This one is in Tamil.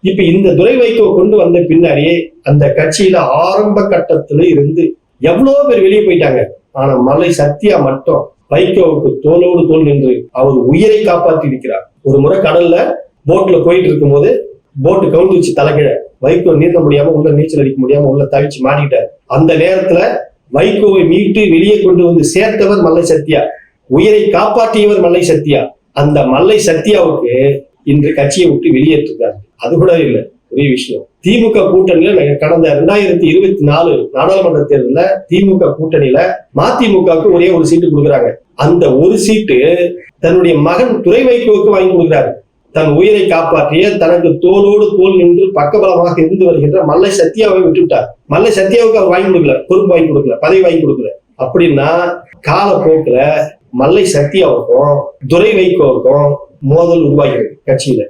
இப்ப இந்த துறை வைகோ கொண்டு வந்த பின்னாடியே அந்த கட்சியில ஆரம்ப கட்டத்துல இருந்து எவ்வளவு பேர் வெளியே போயிட்டாங்க. ஆனா மலை சத்தியா மட்டும் வைகோவுக்கு தோலோடு தோல் நின்று அவர் உயிரை காப்பாற்றி இருக்கிறார். ஒரு முறை கடல்ல போட்ல போயிட்டு இருக்கும்போது போட்டு கவுந்து வச்சு தலைகிழ வைகோ நீந்த முடியாம உள்ள நீச்சல் அடிக்க முடியாம உள்ள தவிச்சு மாட்டிக்கிட்டார். அந்த நேரத்துல வைகோவை மீட்டு வெளியே கொண்டு வந்து சேர்த்தவர் மல்லை சத்தியா. உயிரை காப்பாற்றியவர் மல்லை சத்தியா. அந்த மல்லை சத்தியாவுக்கு இன்று கட்சியை விட்டு வெளியேற்றிருக்காரு அது கூட இல்லை ஒரே விஷயம். திமுக கூட்டணியில நாங்க கடந்த ரெண்டாயிரத்தி இருபத்தி நாலு நாடாளுமன்ற தேர்தலில் திமுக கூட்டணியில மதிமுகவுக்கு ஒரே ஒரு சீட்டு கொடுக்குறாங்க. அந்த ஒரு சீட்டு தன்னுடைய மகன் துறை வைகோவுக்கு வாங்கி கொடுக்குறாரு. தன் உயிரை காப்பாற்றிய தனக்கு தோளோடு தோல் நின்று பக்கபலமாக இருந்து வருகின்ற மல்லை சத்யாவை விட்டுவிட்டார். மல்லை சத்யாவுக்கு அவர் வாங்கி கொடுக்கல பொறுப்பு வாங்கி கொடுக்கல பதவி வாங்கி கொடுக்கல. அப்படின்னா காலப்போக்குல மல்லை சத்யாவுக்கும் துரை வைகோவுக்கும் மோதல் உருவாகிறது கட்சியில.